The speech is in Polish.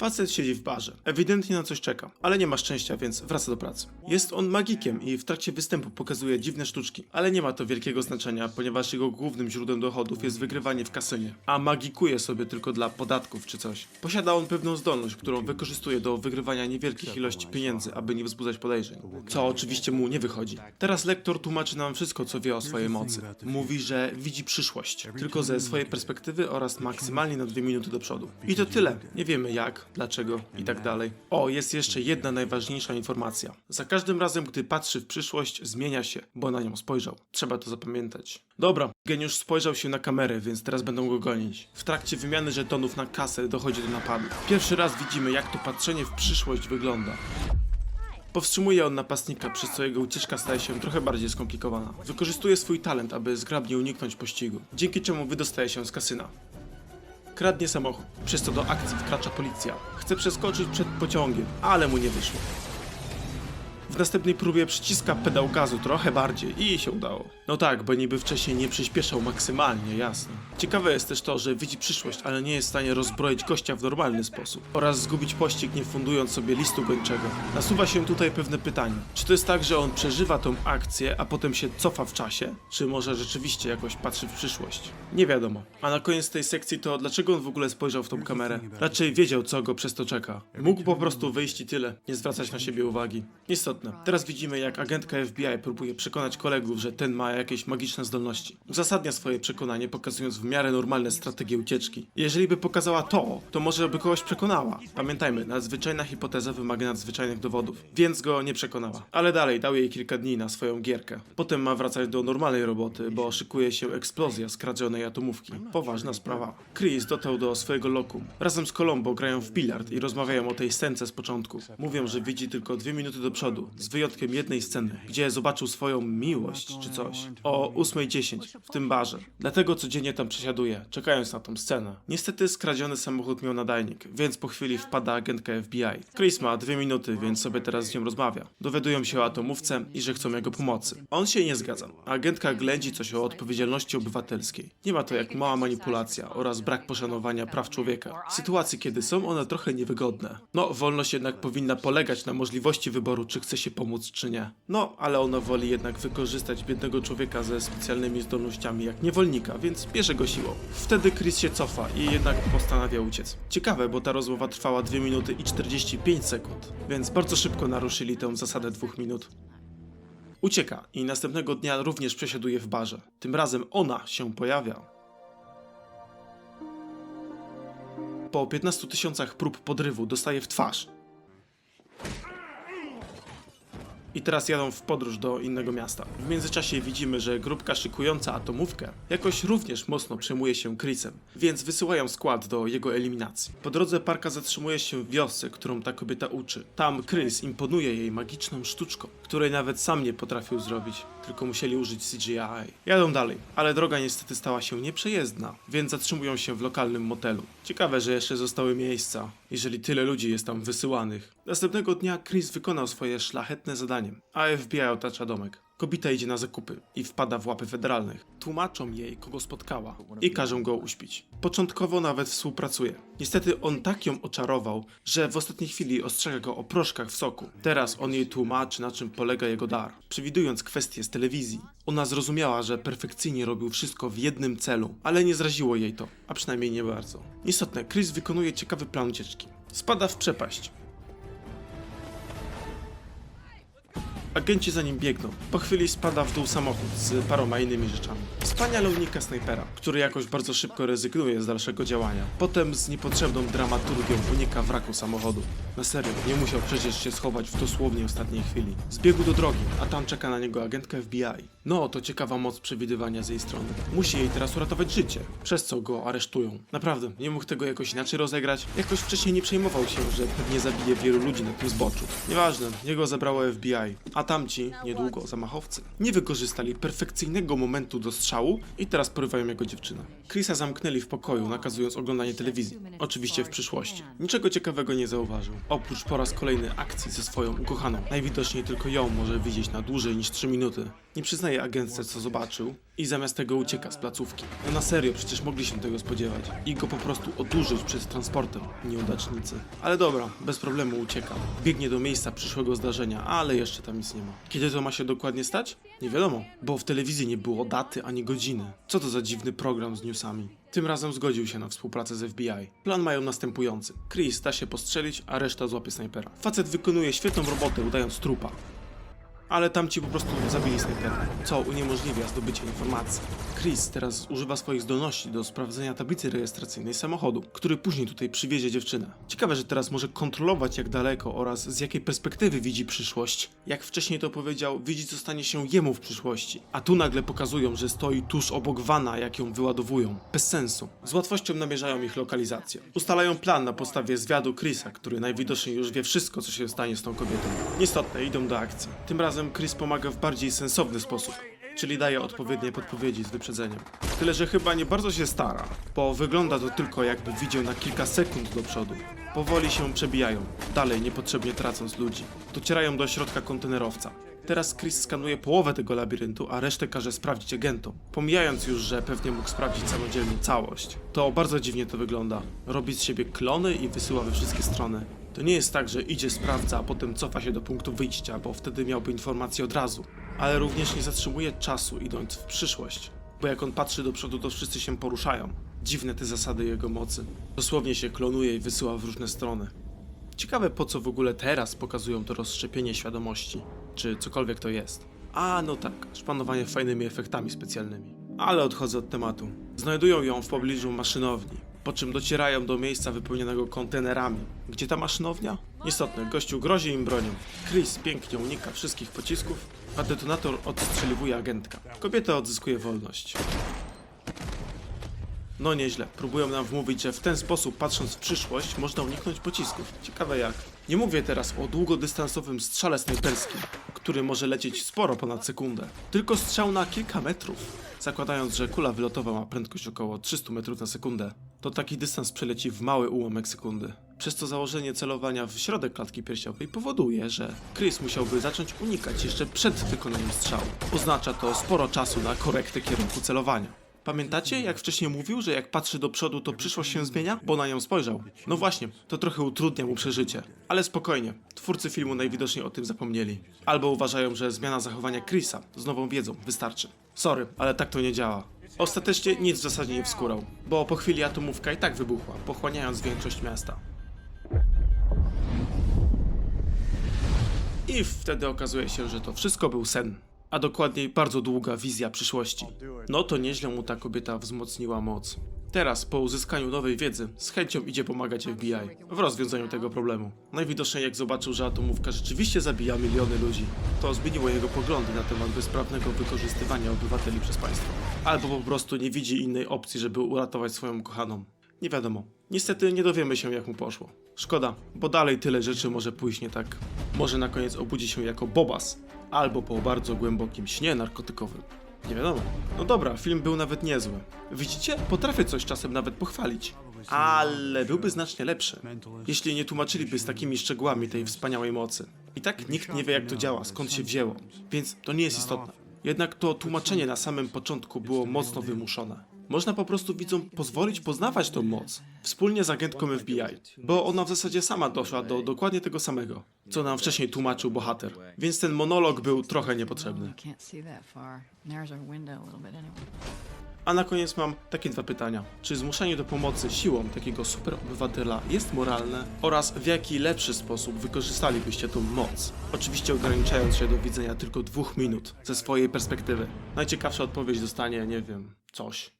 Facet siedzi w barze. Ewidentnie na coś czeka, ale nie ma szczęścia, więc wraca do pracy. Jest on magikiem i w trakcie występu pokazuje dziwne sztuczki, ale nie ma to wielkiego znaczenia, ponieważ jego głównym źródłem dochodów jest wygrywanie w kasynie, a magikuje sobie tylko dla podatków czy coś. Posiada on pewną zdolność, którą wykorzystuje do wygrywania niewielkich ilości pieniędzy, aby nie wzbudzać podejrzeń. Co oczywiście mu nie wychodzi. Teraz lektor tłumaczy nam wszystko, co wie o swojej mocy. Mówi, że widzi przyszłość, tylko ze swojej perspektywy oraz maksymalnie na dwie minuty do przodu. I to tyle. Nie wiemy jak, dlaczego i tak dalej. O, jest jeszcze jedna najważniejsza informacja. Za każdym razem, gdy patrzy w przyszłość, zmienia się, bo na nią spojrzał. Trzeba to zapamiętać. Dobra, geniusz spojrzał się na kamerę, więc teraz będą go gonić. W trakcie wymiany żetonów na kasę dochodzi do napadu. Pierwszy raz widzimy, jak to patrzenie w przyszłość wygląda. Powstrzymuje on napastnika, przez co jego ucieczka staje się trochę bardziej skomplikowana. Wykorzystuje swój talent, aby zgrabnie uniknąć pościgu, dzięki czemu wydostaje się z kasyna. Kradnie samochód, przez co do akcji wkracza policja. Chce przeskoczyć przed pociągiem, ale mu nie wyszło. W następnej próbie przyciska pedał gazu trochę bardziej i się udało. No tak, bo niby wcześniej nie przyspieszał maksymalnie, jasne. Ciekawe jest też to, że widzi przyszłość, ale nie jest w stanie rozbroić gościa w normalny sposób oraz zgubić pościg nie fundując sobie listu gończego. Nasuwa się tutaj pewne pytanie. Czy to jest tak, że on przeżywa tą akcję, a potem się cofa w czasie? Czy może rzeczywiście jakoś patrzy w przyszłość? Nie wiadomo. A na koniec tej sekcji to dlaczego on w ogóle spojrzał w tą kamerę? Raczej wiedział, co go przez to czeka. Mógł po prostu wyjść i tyle, nie zwracać na siebie uwagi. Istotne. Teraz widzimy, jak agentka FBI próbuje przekonać kolegów, że ten ma jakieś magiczne zdolności. Uzasadnia swoje przekonanie, pokazując w miarę normalne strategie ucieczki. Jeżeli by pokazała to, to może by kogoś przekonała. Pamiętajmy, nadzwyczajna hipoteza wymaga nadzwyczajnych dowodów, więc go nie przekonała. Ale dalej, dał jej kilka dni na swoją gierkę. Potem ma wracać do normalnej roboty, bo szykuje się eksplozja skradzionej atomówki. Poważna sprawa. Chris dotarł do swojego lokum. Razem z Colombo grają w bilard i rozmawiają o tej scence z początku. Mówią, że widzi tylko dwie minuty do przodu, z wyjątkiem jednej sceny, gdzie zobaczył swoją miłość czy coś. O 8.10 w tym barze. Dlatego codziennie tam przesiaduje, czekając na tą scenę. Niestety skradziony samochód miał nadajnik, więc po chwili wpada agentka FBI. Chris ma dwie minuty, więc sobie teraz z nią rozmawia. Dowiadują się o atomówce i że chcą jego pomocy. On się nie zgadza. Agentka ględzi coś o odpowiedzialności obywatelskiej. Nie ma to jak mała manipulacja oraz brak poszanowania praw człowieka. Sytuacji, kiedy są one trochę niewygodne. No, wolność jednak powinna polegać na możliwości wyboru, czy chce się pomóc, czy nie. No, ale ona woli jednak wykorzystać biednego człowieka ze specjalnymi zdolnościami jak niewolnika, więc bierze go siłą. Wtedy Chris się cofa i jednak postanawia uciec. Ciekawe, bo ta rozmowa trwała 2 minuty i 45 sekund, więc bardzo szybko naruszyli tę zasadę dwóch minut. Ucieka i następnego dnia również przesiaduje w barze. Tym razem ona się pojawia. Po 15 tysiącach prób podrywu dostaje w twarz. I teraz jadą w podróż do innego miasta. W międzyczasie widzimy, że grupka szykująca atomówkę jakoś również mocno przejmuje się Chrisem, więc wysyłają skład do jego eliminacji. Po drodze Parka zatrzymuje się w wiosce, którą ta kobieta uczy. Tam Chris imponuje jej magiczną sztuczką, której nawet sam nie potrafił zrobić, tylko musieli użyć CGI. Jadą dalej, ale droga niestety stała się nieprzejezdna, więc zatrzymują się w lokalnym motelu. Ciekawe, że jeszcze zostały miejsca, jeżeli tyle ludzi jest tam wysyłanych. Następnego dnia Chris wykonał swoje szlachetne zadanie, a FBI otacza domek. Kobieta idzie na zakupy i wpada w łapy federalnych. Tłumaczą jej, kogo spotkała i każą go uśpić. Początkowo nawet współpracuje. Niestety on tak ją oczarował, że w ostatniej chwili ostrzega go o proszkach w soku. Teraz on jej tłumaczy, na czym polega jego dar, przewidując kwestie z telewizji. Ona zrozumiała, że perfekcyjnie robił wszystko w jednym celu, ale nie zraziło jej to, a przynajmniej nie bardzo. Istotne, Chris wykonuje ciekawy plan ucieczki. Spada w przepaść, Agenci za nim biegną. Po chwili spada w dół samochód z paroma innymi rzeczami. Wspaniale unika snajpera, który jakoś bardzo szybko rezygnuje z dalszego działania. Potem z niepotrzebną dramaturgią unika wraku samochodu. Na serio, nie musiał przecież się schować w dosłownie ostatniej chwili. Zbiegł do drogi, a tam czeka na niego agentka FBI. No, to ciekawa moc przewidywania z jej strony. Musi jej teraz uratować życie, przez co go aresztują. Naprawdę, nie mógł tego jakoś inaczej rozegrać. Jakoś wcześniej nie przejmował się, że pewnie zabije wielu ludzi na tym zboczu. Nieważne, jego zabrało FBI. A tamci, niedługo zamachowcy, nie wykorzystali perfekcyjnego momentu do strzału i teraz porywają jego dziewczynę. Chrisa zamknęli w pokoju, nakazując oglądanie telewizji. Oczywiście w przyszłości. Niczego ciekawego nie zauważył. Oprócz po raz kolejny akcji ze swoją ukochaną. Najwidoczniej tylko ją może widzieć na dłużej niż 3 minuty. Nie przyznaje agentce, co zobaczył i zamiast tego ucieka z placówki. No na serio, przecież mogli się tego spodziewać. I go po prostu odurzyć przed transportem, nieudacznicy. Ale dobra, bez problemu ucieka. Biegnie do miejsca przyszłego zdarzenia, ale jeszcze tam nie ma. Kiedy to ma się dokładnie stać? Nie wiadomo, bo w telewizji nie było daty ani godziny. Co to za dziwny program z newsami? Tym razem zgodził się na współpracę z FBI. Plan mają następujący. Chris da się postrzelić, a reszta złapie snajpera. Facet wykonuje świetną robotę, udając trupa. Ale tamci po prostu zabili snajpera, co uniemożliwia zdobycie informacji. Chris teraz używa swoich zdolności do sprawdzenia tablicy rejestracyjnej samochodu, który później tutaj przywiezie dziewczynę. Ciekawe, że teraz może kontrolować jak daleko oraz z jakiej perspektywy widzi przyszłość. Jak wcześniej to powiedział, widzi co stanie się jemu w przyszłości. A tu nagle pokazują, że stoi tuż obok wana, jak ją wyładowują. Bez sensu. Z łatwością namierzają ich lokalizację. Ustalają plan na podstawie zwiadu Chrisa, który najwidoczniej już wie wszystko, co się stanie z tą kobietą. Nieistotne, idą do akcji. Tym razem Chris pomaga w bardziej sensowny sposób. Czyli daje odpowiednie podpowiedzi z wyprzedzeniem. Tyle, że chyba nie bardzo się stara, bo wygląda to tylko jakby widział na kilka sekund do przodu. Powoli się przebijają, dalej niepotrzebnie tracąc ludzi. Docierają do środka kontenerowca. Teraz Chris skanuje połowę tego labiryntu, a resztę każe sprawdzić agentom. Pomijając już, że pewnie mógł sprawdzić samodzielnie całość. To bardzo dziwnie to wygląda. Robi z siebie klony i wysyła we wszystkie strony. To nie jest tak, że idzie, sprawdza, a potem cofa się do punktu wyjścia, bo wtedy miałby informacje od razu. Ale również nie zatrzymuje czasu, idąc w przyszłość. Bo jak on patrzy do przodu, to wszyscy się poruszają. Dziwne te zasady jego mocy. Dosłownie się klonuje i wysyła w różne strony. Ciekawe po co w ogóle teraz pokazują to rozszczepienie świadomości, czy cokolwiek to jest. A, no tak, szpanowanie fajnymi efektami specjalnymi. Ale odchodzę od tematu. Znajdują ją w pobliżu maszynowni, po czym docierają do miejsca wypełnionego kontenerami. Gdzie ta maszynownia? Istotne, gościu grozi im bronią. Chris pięknie unika wszystkich pocisków, a detonator odstrzeliwuje agentka. Kobieta odzyskuje wolność. No nieźle. Próbują nam wmówić, że w ten sposób, patrząc w przyszłość, można uniknąć pocisków. Ciekawe jak. Nie mówię teraz o długodystansowym strzale snajperskim, który może lecieć sporo ponad sekundę. Tylko strzał na kilka metrów. Zakładając, że kula wylotowa ma prędkość około 300 metrów na sekundę, to taki dystans przeleci w mały ułamek sekundy. Przez to założenie celowania w środek klatki piersiowej powoduje, że Chris musiałby zacząć unikać jeszcze przed wykonaniem strzału. Oznacza to sporo czasu na korektę kierunku celowania. Pamiętacie, jak wcześniej mówił, że jak patrzy do przodu, to przyszłość się zmienia? Bo na nią spojrzał. No właśnie, to trochę utrudnia mu przeżycie. Ale spokojnie, twórcy filmu najwidoczniej o tym zapomnieli. Albo uważają, że zmiana zachowania Chrisa z nową wiedzą wystarczy. Sorry, ale tak to nie działa. Ostatecznie nic w zasadzie nie wskurał, bo po chwili atomówka i tak wybuchła, pochłaniając większość miasta. I wtedy okazuje się, że to wszystko był sen. A dokładniej bardzo długa wizja przyszłości. No to nieźle mu ta kobieta wzmocniła moc. Teraz, po uzyskaniu nowej wiedzy, z chęcią idzie pomagać FBI w rozwiązaniu tego problemu. Najwidoczniej jak zobaczył, że atomówka rzeczywiście zabija miliony ludzi, to zmieniło jego poglądy na temat bezprawnego wykorzystywania obywateli przez państwo. Albo po prostu nie widzi innej opcji, żeby uratować swoją kochaną. Nie wiadomo. Niestety nie dowiemy się, jak mu poszło. Szkoda, bo dalej tyle rzeczy może pójść nie tak. Może na koniec obudzi się jako Bobas, albo po bardzo głębokim śnie narkotykowym. Nie wiadomo. No dobra, film był nawet niezły. Widzicie? Potrafię coś czasem nawet pochwalić. Ale byłby znacznie lepszy, jeśli nie tłumaczyliby z takimi szczegółami tej wspaniałej mocy. I tak nikt nie wie, jak to działa, skąd się wzięło, więc to nie jest istotne. Jednak to tłumaczenie na samym początku było mocno wymuszone. Można po prostu widzom pozwolić poznawać tą moc, wspólnie z agentką FBI, bo ona w zasadzie sama doszła do dokładnie tego samego, co nam wcześniej tłumaczył bohater. Więc ten monolog był trochę niepotrzebny. A na koniec mam takie dwa pytania. Czy zmuszanie do pomocy siłą takiego super obywatela jest moralne? Oraz w jaki lepszy sposób wykorzystalibyście tą moc? Oczywiście ograniczając się do widzenia tylko dwóch minut ze swojej perspektywy. Najciekawsza odpowiedź dostanie, nie wiem, coś.